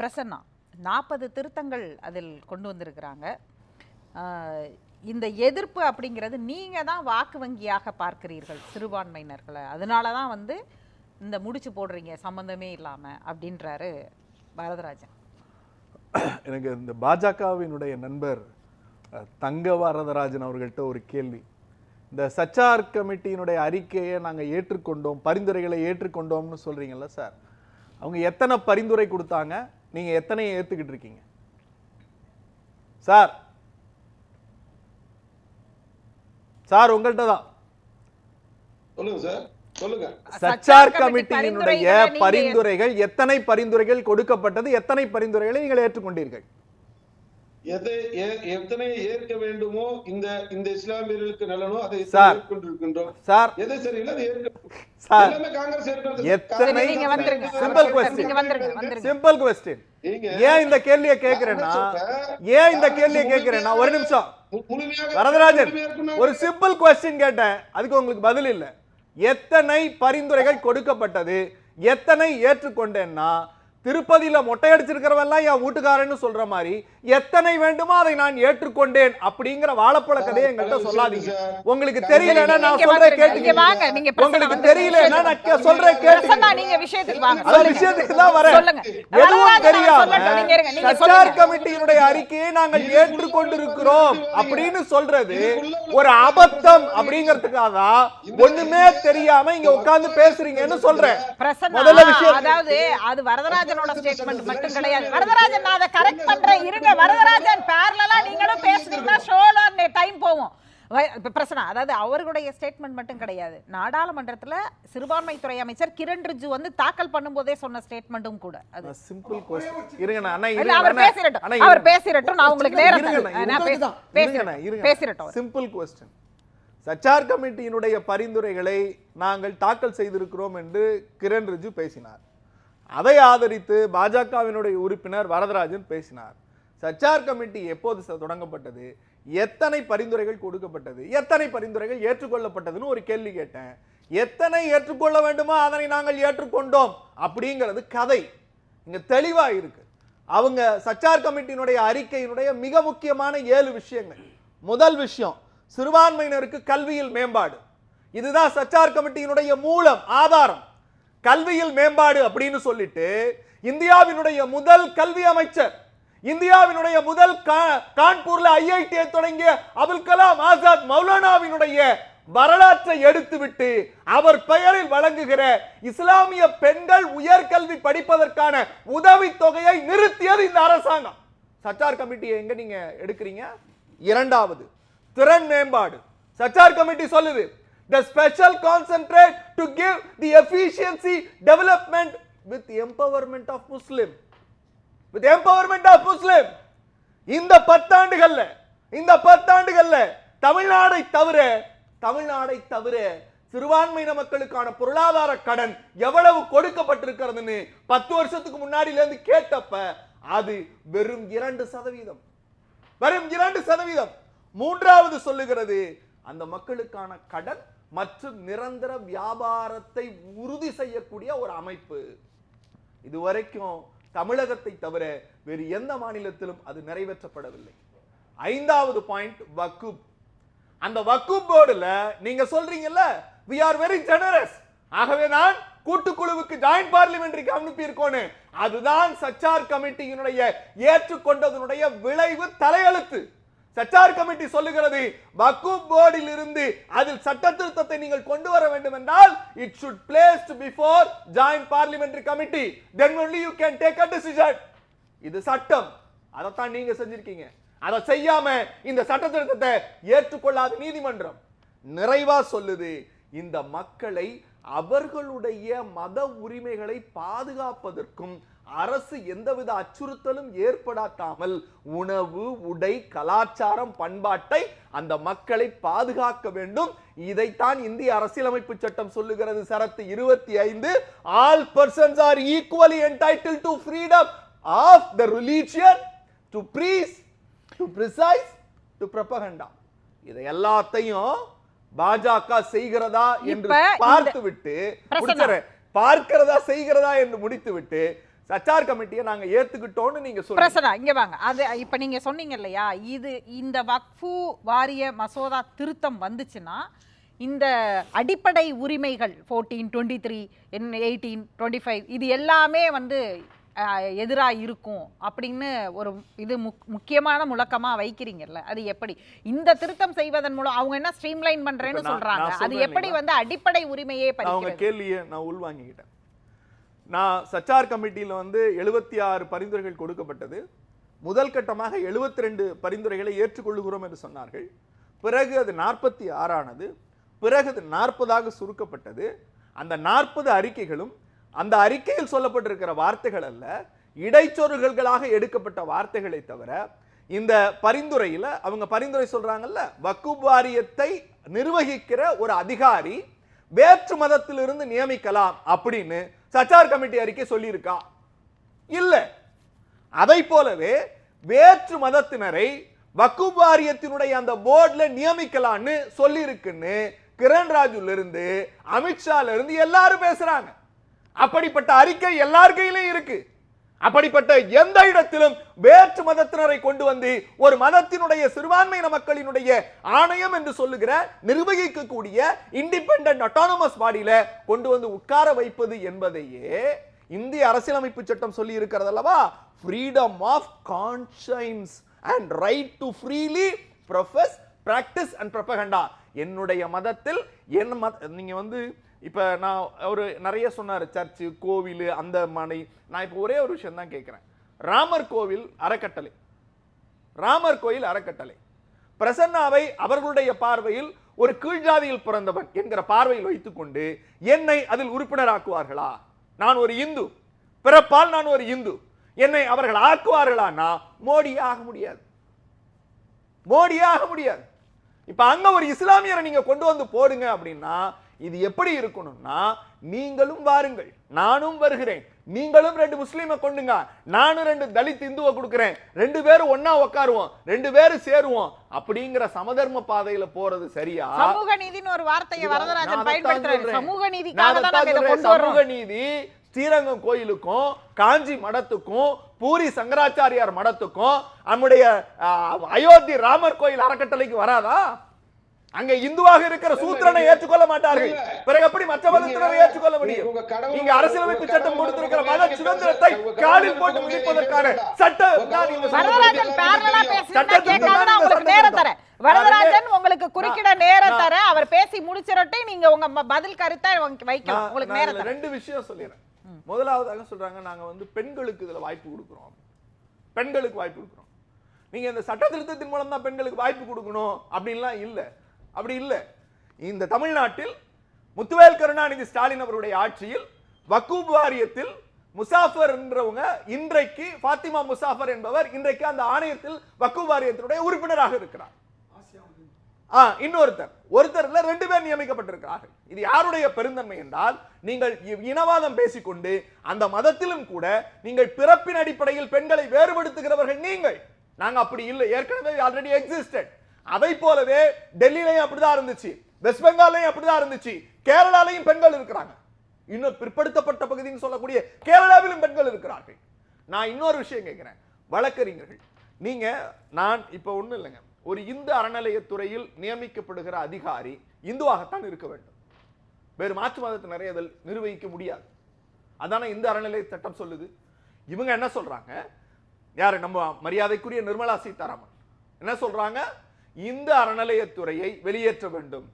பிரசன்னா. நாற்பது திருத்தங்கள் அதில் கொண்டு வந்திருக்கிறாங்க. இந்த எதிர்ப்பு அப்படிங்கிறது நீங்கள் தான் வாக்கு வங்கியாக பார்க்கிறீர்கள் சிறுபான்மையினர்களை. அதனால தான் வந்து இந்த முடிச்சு போடுறீங்க சம்மந்தமே இல்லாமல் அப்படின்றாரு பரதராஜன் எனக்கு இந்த பாஜகவினுடைய நண்பர் தங்க வரதராஜன் அவர்கள்ட்ட ஒரு கேள்வி. இந்த சச்சார் கமிட்டியினுடைய அறிக்கையை நாங்கள் ஏற்றுக்கொண்டோம் பரிந்துரைகளை ஏற்றுக்கொண்டோம்னு சொல்கிறீங்கல்ல சார். அவங்க எத்தனை பரிந்துரை கொடுத்தாங்க? நீங்க எத்தனை ஏத்துக்கிட்டு இருக்கீங்க? சார். சார் உங்கள்கிட்ட தான். சொல்லுங்க சார். சொல்லுங்க. சச்சார் கமிட்டி கமிட்டியினுடைய பரிந்துரைகள் எத்தனை பரிந்துரைகள் கொடுக்கப்பட்டது எத்தனை பரிந்துரைகளை நீங்கள் ஏற்றுக்கொண்டீர்கள்? எதை ஏ- எத்தனை ஏற்க வேண்டுமோ இந்த இந்த இஸ்லாமியர்களுக்கு நலனோ அதை சார். ஏற்கொண்டிருக்கின்றோம் சார். எதை சரியில்லை அதை ஏற்க சார். காங்கிரஸ் ஏற்கிறது எத்தனை- வந்துருங்க. வந்துருங்க. சிம்பிள் கொஸ்டின் நீங்க ஏன் இந்த கேள்வியை கேக்குறேன்னா ஏன் இந்த கேள்வியை கேக்குறேன்னா ஒரு நிமிஷம். வரதராஜன். ஒரு சிம்பிள் கொஸ்டின் கேட்டேன். அதுக்கு உங்களுக்கு பதில் இல்ல. எத்தனை பரிந்துரைகள் கொடுக்கப்பட்டது? எத்தனை ஏற்றுக்கொண்டேன்னா திருப்பதியில மொட்டை அடிச்சிருக்கிறவெல்லாம் என் வீட்டுக்காரன்னு சொல்ற மாதிரி எத்தனை வேண்டுமோ அதை நான் ஏற்றுக்கொண்டேன் அப்படிங்கிற வாழைப்பழ கதையை எங்கள்கிட்ட சொல்லாதீங்க. உங்களுக்கு தெரியலன்னா நான் சொல்றேன் கேட்டுக்கங்க. உங்களுக்கு. தெரியலன்னா நான் கே- சொல்றேன் பிரசன்னா கேட்டுக்கங்க. நீங்க விஷயத்துக்கு வாங்க. அந்த சொல்லுங்க. விஷயத்துக்கு தான் வரேன். சொல்லுங்க. எதுவும் வரதராஜன் தெரியாம சொல்லட்டும். நீங்க இருங்க நீங்க சச்சார் சொல்லுங்க. கமிட்டியினுடைய அறிக்கையை நாங்கள் ஏற்றுக்கொண்டிருக்கிறோம் அப்படின்னு சொல்றது ஒரு அபத்தம் அப்படிங்கிறதுக்காக தான் ஒண்ணுமே தெரியாம இங்க உட்கார்ந்து பேசுறீங்கன்னு சொல்றேன். பிரசன்னா முதல்ல விஷயம் அதாவது அது வரதராஜனோட ஸ்டேட்மெண்ட் மட்டும் கிடையாது. வரதராஜன் நான் அதை கரெக்ட் பண்றேன். இருங்க வரதராஜன் பேரலா நீங்களும் பேசுனீங்கன்னா ஷோல டைம் இப்ப பிரசனா அதாவது அவர்களுடைய ஸ்டேட்மெண்ட் மட்டும் கிடையாது. நாடாளுமன்றத்துல சிறுபான்மைத்துறை அமைச்சர் கிரண் ரிஜிஜு வந்து தாக்கல் பண்ணும்போதே சொன்ன ஸ்டேட்மெண்ட்டும் கூட. அது. சிம்பிள் அவர். பேசிரட்டும் அவர். பேசிரட்டும் நான் உங்களுக்கு நேரம் பேசிரட்டும். சிம்பிள் கொஸ்டின் சச்சார் கமிட்டியினுடைய பரிந்துரைகளை நாங்கள் தாக்கல் செய்திருக்கிறோம் என்று கிரண் ரிஜு பேசினார். அதை ஆதரித்து பாஜகவினுடைய உறுப்பினர் வரதராஜன் பேசினார். சச்சார் கமிட்டி எப்போது தொடங்கப்பட்டது? எத்தனை பரிந்துரைகள் கொடுக்கப்பட்டது? எத்தனை பரிந்துரைகள் ஏற்றுக்கொள்ளப்பட்டதுன்னு ஒரு கேள்வி கேட்டேன். எத்தனை ஏற்றுக்கொள்ள வேண்டுமோ அதனை நாங்கள் ஏற்றுக்கொண்டோம் அப்படிங்கிறது கதை. இங்க தெளிவா இருக்கு. அவங்க சச்சார் கமிட்டியினுடைய அறிக்கையினுடைய மிக முக்கியமான ஏழு விஷயங்கள். முதல் விஷயம் சிறுபான்மையினருக்கு கல்வியில் மேம்பாடு. இதுதான் சச்சார் கமிட்டியினுடைய மூலம் ஆதாரம். கல்வியில் மேம்பாடு அப்படின்னு சொல்லிட்டு இந்தியாவினுடைய முதல் கல்வி அமைச்சர் இந்தியாவினுடைய முதல் கா- கான்பூர்ல ஐஐடியை தொடங்கிய அபுல் கலாம் ஆசாத் மௌலானாவினுடைய வரலாற்றை எடுத்துவிட்டு அவர் பெயரில் வழங்குகிற இஸ்லாமிய பெண்கள் உயர்கல்வி படிப்பதற்கான உதவித் தொகையை நிறுத்தியது இந்த அரசாங்கம். சச்சார் கமிட்டியை எங்க நீங்க எடுக்கிறீங்க? இரண்டாவது திறன் மேம்பாடு. சச்சார் கமிட்டி சொல்லுது the special concentrate to give the efficiency development with empowerment of muslim. With empowerment of Muslim இந்த பத்தாண்டுகள்ல இந்த பத்தாண்டுகள்ல தமிழ்நாடை தவிர தமிழ்நாடை தவிர சிறுபான்மையின மக்களுக்கான பொருளாதார கடன் எவ்வளவு கொடுக்கப்பட்டிருக்கிறதுன்னு பத்து வருஷத்துக்கு முன்னாடில இருந்து கேட்டப்ப அது வெறும் இரண்டு சதவீதம். வெறும் இரண்டு சதவீதம். மூன்றாவது சொல்லுகிறது அந்த மக்களுக்கான கடன் மற்றும் நிரந்தர வியாபாரத்தை உறுதி செய்யக்கூடிய ஒரு அமைப்பு. இதுவரைக்கும் தமிழகத்தை தவிர வேறு எந்த மாநிலத்திலும் அது நிறைவேற்றப்படவில்லை. ஐந்தாவது பாயிண்ட் வக்குப். அந்த வக்குப் போர்டுல நீங்க சொல்றீங்கல்ல வி ஆர் வெரி ஜெனரஸ் ஆகவே நான் கூட்டுக்குழுவுக்கு ஜாயிண்ட் பார்லிமெண்டரிக்கு அனுப்பி இருக்கோன்னு அதுதான் சச்சார் கமிட்டியினுடைய ஏற்றுக்கொண்டதனுடைய விளைவு தலையெழுத்து. சச்சார் கமிட்டி சொல்லுகிறது வக்குப் போர்டில் இருந்து அதில் சட்ட திருத்தத்தை நீங்கள் கொண்டு வர வேண்டும் என்றால் it should place before joint parliamentary committee then only you can take a decision இது சட்டம். அதைத்தான் நீங்க செஞ்சிருக்கீங்க. அதை செய்யாம இந்த சட்ட திருத்தத்தை ஏற்றுக்கொள்ளாத நீதிமன்றம் நிறைவா சொல்லுது இந்த மக்களை அவர்களுடைய மத உரிமைகளை பாதுகாப்பதற்கும் அரசு எந்தவித அச்சுறுத்தலும் ஏற்படாத்தாமல் உணவு உடை கலாச்சாரம் பண்பாட்டை அந்த மக்களை பாதுகாக்க வேண்டும் இதைத்தான் இந்திய அரசியலமைப்பு சட்டம் சொல்லுகிறது சரத்து இருபத்தி ஐந்து all persons are equally entitled to freedom of the religion to preach to practise to propaganda இதை எல்லாத்தையும் பாஜக செய்கிறதா என்று இப்ப இந்த- பார்த்து விட்டு பிரசன்னா. முடிச்சிடுறேன். பார்க்கிறதா செய்கிறதா என்று முடித்துவிட்டு சச்சார் கமிட்டியை நாங்க ஏத்துக்கிட்டோம்னு நீங்க சொல்றீங்க. பிரசனா இங்க வாங்க. அது இப்ப நீங்க சொன்னீங்க இல்லையா இது இந்த வக்ஃபு வாரிய மசோதா திருத்தம் வந்துச்சுன்னா இந்த அடிப்படை உரிமைகள் fourteen twenty three eighteen twenty five இது எல்லாமே வந்து எதிராக இருக்கும் அப்படின்னு ஒரு இது முக் முக்கியமான முழக்கமா வைக்கிறீங்கல்ல அது எப்படி? இந்த திருத்தம் செய்வதன் மூலம் அவங்க என்ன ஸ்ட்ரீம்லைன் சொல்றாங்க. நான் அது எப்படி? வந்து அடிப்படை உரிமையே பறிக்கிறது? கேள்வியை நான் உள்வாங்கிக்கிட்டேன். நான் சச்சார் கமிட்டியில் வந்து எழுபத்தி ஆறு பரிந்துரைகள் கொடுக்கப்பட்டது. முதல் கட்டமாக 72 ரெண்டு பரிந்துரைகளை ஏற்றுக்கொள்ளுகிறோம் என்று சொன்னார்கள். பிறகு அது நாற்பத்தி ஆறானது பிறகு அது நாற்பதாக சுருக்கப்பட்டது. அந்த நாற்பது அறிக்கைகளும் அந்த அறிக்கையில் சொல்லப்பட்டிருக்கிற வார்த்தைகள் அல்ல இடைச்சொருகல்களாக எடுக்கப்பட்ட வார்த்தைகளை தவிர இந்த பரிந்துரையில் அவங்க பரிந்துரை சொல்கிறாங்கல்ல வக்குப் வாரியத்தை நிர்வகிக்கிற ஒரு அதிகாரி வேற்று மதத்திலிருந்து நியமிக்கலாம் அப்படின்னு சச்சார் கமிட்டி அறிக்கை சொல்லியிருக்கா? இல்லை. அதை போலவே வேற்று மதத்தினரை வக்குப் வாரியத்தினுடைய அந்த போர்டில் நியமிக்கலாம்னு சொல்லியிருக்குன்னு கிரண் ராஜுல இருந்து அமித்ஷால இருந்து எல்லாரும் பேசுறாங்க. அப்படிப்பட்ட அறிக்கை எல்லார் கையிலும் இருக்கு. அப்படிப்பட்ட எந்த இடத்திலும் வேற்று மதத்தினரை கொண்டு வந்து ஒரு மதத்தினுடைய சிறுபான்மையின மக்களினுடைய ஆணையம் என்று சொல்லுகிற நிர்வகிக்கக்கூடிய இண்டிபெண்டன்ட் அட்டானமஸ் பாடியில கொண்டு வந்து உட்கார வைப்பது என்பதையே இந்திய அரசியலமைப்பு சட்டம் சொல்லி இருக்கிறது அல்லவா? Freedom of conscience and right to freely profess practise and propaganda என்னுடைய மதத்தில் என் மத நீங்கள் வந்து இப்ப நான் ஒரு நிறைய சொன்னார் சர்ச்சு கோவில் அந்த மனை நான் இப்போ ஒரே ஒரு விஷயம் தான் கேட்குறேன் ராமர் கோவில் அறக்கட்டளை. ராமர் கோயில் அறக்கட்டளை. பிரசன்னாவை அவர்களுடைய பார்வையில் ஒரு கீழ்ஜாதியில் பிறந்தவன் என்கிற பார்வையில் வைத்துக்கொண்டு என்னை அதில் உறுப்பினராக்குவார்களா? நான் ஒரு இந்து. பிறப்பால் நான் ஒரு இந்து. என்னை அவர்கள் ஆக்குவார்களானா மோடியே ஆக முடியாது. மோடியே ஆக முடியாது. இப்ப அங்க ஒரு இஸ்லாமியரை நீங்க கொண்டு வந்து போடுங்க அப்படின்னா இது எப்படி இருக்கணும்னா நீங்களும் வாருங்கள். நானும் வருகிறேன். நீங்களும் ரெண்டு முஸ்லீமை கொண்டுங்க. நானும் ரெண்டு தலித் இந்துவை கொடுக்கிறேன். ரெண்டு பேரும் ஒண்ணா உட்காருவோம் ரெண்டு பேரும் சேருவோம். அப்படிங்கிற சமதர்ம பாதையில போறது சரியா? சமூக நீதினு ஒரு வார்த்தையை வரதராஜன் பயன்படுத்துறாரு. சமூக வர்றோம். சமூக நீதி ஸ்ரீரங்கம் கோயிலுக்கும் காஞ்சி மடத்துக்கும் பூரி சங்கராச்சாரியார் மடத்துக்கும் நம்முடைய அயோத்தி ராமர் கோயில் அறக்கட்டளைக்கு வராதா? அங்க இந்துவாக இருக்கிற சூத்திரனை ஏற்றுக்கொள்ள மாட்டார்கள். பிறகு எப்படி மற்ற மதத்தினரை ஏற்றுக்கொள்ள முடியும்? நீங்க அரசியலமைப்பு சட்டம் கொடுத்திருக்கிற மத சுதந்திரத்தை காலில் போட்டு உங்க மிதிப்பதற்கான கடவுள் சட்ட உங்க நான் நீங்க கடவுள் சொல்றது- வரதராஜன் உங்களுக்கு குறுக்கிட நேரம் தரேன். அவர் பேசி முடிச்சிரட்டே நீங்க உங்க பதில் கருத்தை வைக்க- வைக்கலாம். உங்களுக்கு நேரம் ரெண்டு விஷயம் சொல்லிடுறேன். முதலாவதாக சொல்றாங்க நாங்க வந்து பெண்களுக்கு இதுல வாய்ப்பு கொடுக்குறோம். பெண்களுக்கு வாய்ப்பு கொடுக்குறோம். நீங்க இந்த சட்ட திருத்தத்தின் மூலம் தான் பெண்களுக்கு வாய்ப்பு கொடுக்கணும் அப்படின்லாம் இல்ல. அப்படி இல்ல. இந்த தமிழ்நாட்டில் முத்துவேல் கருணாநிதி ஸ்டாலின் அவருடைய ஆட்சியில் வக்கூப் வாரியத்தில் முசாஃபர் என்றவங்க இன்றைக்கு ஃபாத்திமா முசாஃபர் என்பவர் இன்றைக்கு அந்த ஆணையத்தில் வக்கூப் வாரியத்தினுடைய உறுப்பினராக இருக்கிறார். ஆ இன்னொருத்தர். ஒருத்தர்ல ரெண்டு பேர் நியமிக்கப்பட்டிருக்கிறார்கள். இது யாருடைய பெருந்தன்மை என்றால் நீங்கள் இனவாதம் பேசிக்கொண்டு அந்த மதத்திலும் கூட நீங்கள் பிறப்பின் அடிப்படையில் பெண்களை வேறுபடுத்துகிறவர்கள் நீங்கள். நாங்க அப்படி இல்லை. ஏற்கனவே ஆல்ரெடி எக்ஸிஸ்டட் அதை போலவே டெல்லியிலையும் அப்படிதான் இருந்துச்சு. வெஸ்ட் பெங்கால்லையும் அப்படிதான் இருந்துச்சு. கேரளாலையும் பெண்கள் இருக்கிறாங்க. இன்னும் பிற்படுத்தப்பட்ட பகுதின்னு சொல்லக்கூடிய கேரளாவிலும் பெண்கள் இருக்கிறார்கள். நான் இன்னொரு விஷயம் கேட்கிறேன். வழக்கறிஞர்கள் நீங்க நான் இப்ப ஒன்றும் இல்லைங்க. ஒரு இந்து அறநிலையத்துறையில் நியமிக்கப்படுகிற அதிகாரி இந்துவாகத்தான் இருக்க வேண்டும். வேறு மாற்று மதத்தினரை அதில் நிர்வகிக்க முடியாது. அதான இந்து அறநிலைய சட்டம் சொல்லுது. இவங்க என்ன சொல்றாங்க? யாரு? நம்ம மரியாதைக்குரிய நிர்மலா சீதாராமன். என்ன சொல்றாங்க? இந்த அறநிலையத்துறையை வெளியேற்ற வேண்டும்.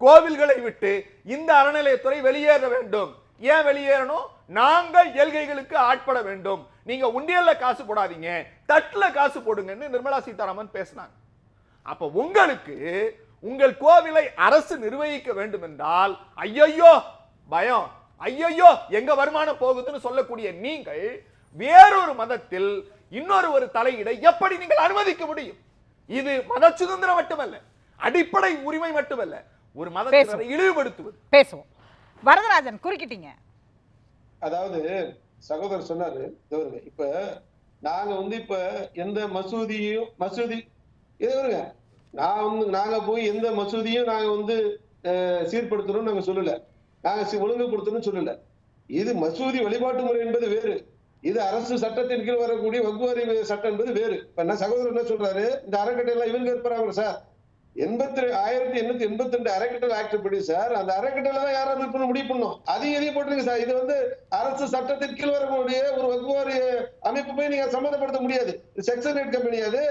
கோவில்களை விட்டு இந்த அறநிலையத்துறை வெளியேற வேண்டும். ஏன் வெளியேறணும்? நாங்கள் எல்கைகளுக்கு ஆட்பட வேண்டும். நீங்க உண்டியல்ல காசு போடாதீங்க. தட்டுல காசு போடுங்கன்னு நிர்மலா சீதாராமன் பேசினாங்க. அப்ப உங்களுக்கு உங்கள் கோவிலை அரசு நிர்வகிக்க வேண்டும் என்றால் ஐயையோ பயம். ஐயையோ எங்க வருமானம் போகுதுன்னு சொல்லக்கூடிய நீங்கள் வேறொரு மதத்தில் இன்னொரு ஒரு தலையிட எப்படி நீங்கள் அனுமதிக்க முடியும்? இது மத சுதந்திரம் மட்டுமல்ல அடிப்படை உரிமை மட்டுமல்ல ஒரு மதத்தினரை இழிவுபடுத்துவது. பேசுவோம். வரதராஜன் குறுக்கிட்டீங்க. அதாவது சகோதரர் சொன்னாரு இப்ப நாங்க வந்து இப்ப எந்த மசூதியும் மசூதி இது வருங்க நான் வந்து நாங்க போய் எந்த மசூதியும் நாங்க வந்து சீர்படுத்தணும்னு நாங்க சொல்லல. நாங்க சி- ஒழுங்குபடுத்தணும்னு சொல்லல. இது மசூதி வழிபாட்டு முறை என்பது வேறு. இது அரசு சட்டத்தின் கீழ் வரக்கூடிய வகுவரி சட்டம் என்பது வேறு. இப்ப என்ன சகோதரர் என்ன சொல்றாரு? இந்த அறக்கட்டளை எல்லாம் இவங்க இருப்பாங்க சார்? எண்பத்தி ஆயிரத்தி எண்ணூத்தி எண்பத்தி ரெண்டு அறக்கட்டளை ஆக்ட் படி சார் அந்த அறக்கட்டளை தான் யாராவது இப்ப முடிவு பண்ணும் அதையும் எதையும் போட்டுருங்க சார். இது வந்து அரசு சட்டத்தின் கீழ் வரக்கூடிய ஒரு வகுவாரி அமைப்பு போய் நீங்க சம்மந்தப்படுத்த முடியாது. செக்ஷன் எயிட் கம்பெனி அது.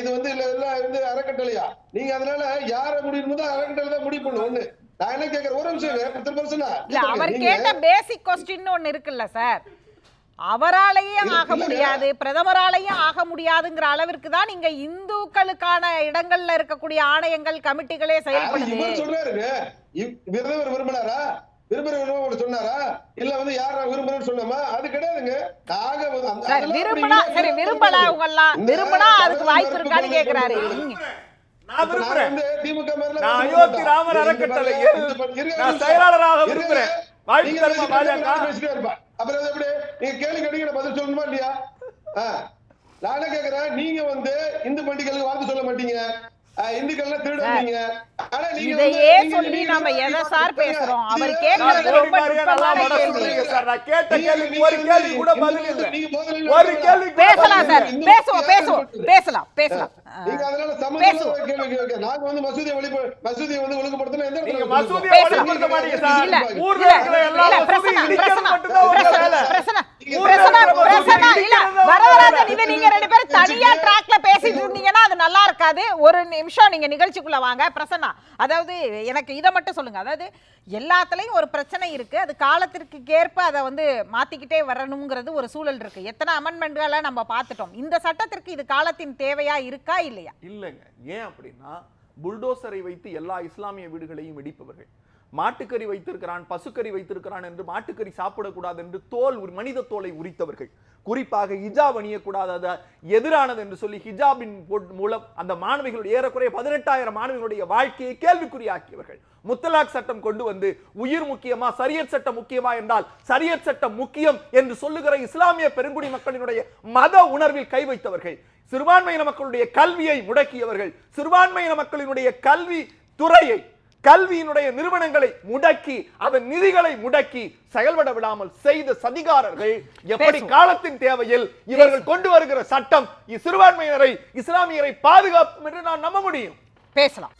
இது வந்து இல்ல இல்ல வந்து அறக்கட்டளையா? நீங்க அதனால யார முடிவு தான் அறக்கட்டளை தான் முடிவு பண்ணும் ஒண்ணு நான் என்ன கேக்குறேன்? ஒரு நிமிஷம் அவர் கேட்ட பேசிக் கொஸ்டின் ஒண்ணு இருக்குல்ல சார். அவராலேயும் ஆக முடியாது. பிரதமராலேயும் ஆக முடியாதுங்கிற அளவிற்கு தான் இங்க இந்துக்களுக்கான இடங்கள்ல இருக்கக்கூடிய ஆணையங்கள் கமிட்டிகளே செயல்படுது. விருதுவர் விரும்பினாரா? விரும்புற விரும்ப சொன்னாரா? இல்ல வந்து யார் நான் விரும்புறேன்னு சொன்னோமா? அது கிடையாதுங்க. நாங்க வந்து அந்த- சார் விரும்பினா. விரும்பல அவங்க எல்லாம் விரும்பினா அதுக்கு வாய்ப்பு இருக்கான்னு கேக்குறாரு. நீங்க நான் விரும்புறேன். வந்து திமுக மேல நான் அயோத்தி. ராமர் நீங்க. செயலாளராக நீங்க தருமா பாஜக? அப்புறம் அது எப்படி நீங்க கேள்வி கேட்டீங்க பதில் சொல்லணுமா இல்லையா. நான் என்ன கேக்குறேன் நீங்க வந்து இந்து பண்டிகைகளுக்கு வார்த்தை சொல்ல மாட்டீங்க இந்துக்கள்லாம் திருடுவீங்க ஆனா நீங்க இதையே சொல்லி நாம எதை சார் பேசுறோம்? அவர் மோடி ரொம்ப நுட்பமான கேள்வி. சார். நான் கேட்ட நீங்க ஒரு கேள்வி கூட பதில் இல்லை. ஒரு. கேள்வி பேசலாம் சார் பேசுவோம் பேசுவோம் பேசலாம் பேசலாம் நீங்க அதனால. சம்பந்தமா கேள்வி கேட்க நாங்க வந்து மசூதியை வெளிப்ப மசூதியை வந்து ஒழுங்குபடுத்தினா எந்த நீங்க இடத்துல மசூதியை. ஒழுங்குபடுத்த மாட்டீங்க சார். இல்ல, ஊர்ல இருக்கிற எல்லா மசூதியும் இடிக்கிறது வேலை. இல்ல. நீங்க ரெண்டு பேரும் நல்லா இருக்காது. ஒரு நிமிஷம் நீங்கள் நிகழ்ச்சிக்குள்ளே வாங்க. பிரசன்னா அதாவது எனக்கு இதை மட்டும் சொல்லுங்கள் அதாவது எல்லாத்துலேயும் ஒரு பிரச்சனை இருக்குது அது காலத்திற்கு ஏற்ப அதை வந்து மாற்றிக்கிட்டே வரணுங்கிறது ஒரு சூழல் இருக்குது எத்தனை அமெண்ட்மெண்ட்களை நம்ம பார்த்துட்டோம். இந்த சட்டத்திற்கு இது காலத்தின் தேவையாக இருக்கா இல்லையா? இல்லைங்க. ஏன் அப்படின்னா புல்டோசரை வைத்து எல்லா இஸ்லாமிய வீடுகளையும் இடிப்பவர்கள். மாட்டுக்கறி வைத்திருக்கிறான் பசுக்கறி வைத்திருக்கிறான் என்று மாட்டுக்கறி சாப்பிடக்கூடாது என்று தோல் மனித தோலை உரித்தவர்கள். குறிப்பாக ஹிஜாப் அணியக்கூடாது எதிரானது என்று சொல்லி ஹிஜாபின் மூலம் அந்த மாணவிகளுடைய ஏறக்குறைய பதினெட்டாயிரம் மாணவிகளுடைய வாழ்க்கையை கேள்விக்குறியாக்கியவர்கள். முத்தலாக் சட்டம் கொண்டு வந்து உயிர் முக்கியமா சரியத் சட்டம் முக்கியமா என்றால் சரியத் சட்டம் முக்கியம் என்று சொல்லுகிற இஸ்லாமிய பெருங்குடி மக்களினுடைய மத உணர்வில் கை வைத்தவர்கள். சிறுபான்மையின மக்களுடைய கல்வியை முடக்கியவர்கள். சிறுபான்மையின மக்களினுடைய கல்வி துறையை கல்வியினுடைய நிறுவனங்களை முடக்கி அதன் நிதிகளை முடக்கி செயல்பட விடாமல் செய்த சதிகாரர்கள் எப்படி. காலத்தின் தேவையில் இவர்கள் கொண்டு வருகிற சட்டம் சிறுபான்மையினரை இஸ்லாமியரை பாதுகாக்கும் என்று நான் நம்ப முடியும்? பேசலாம்.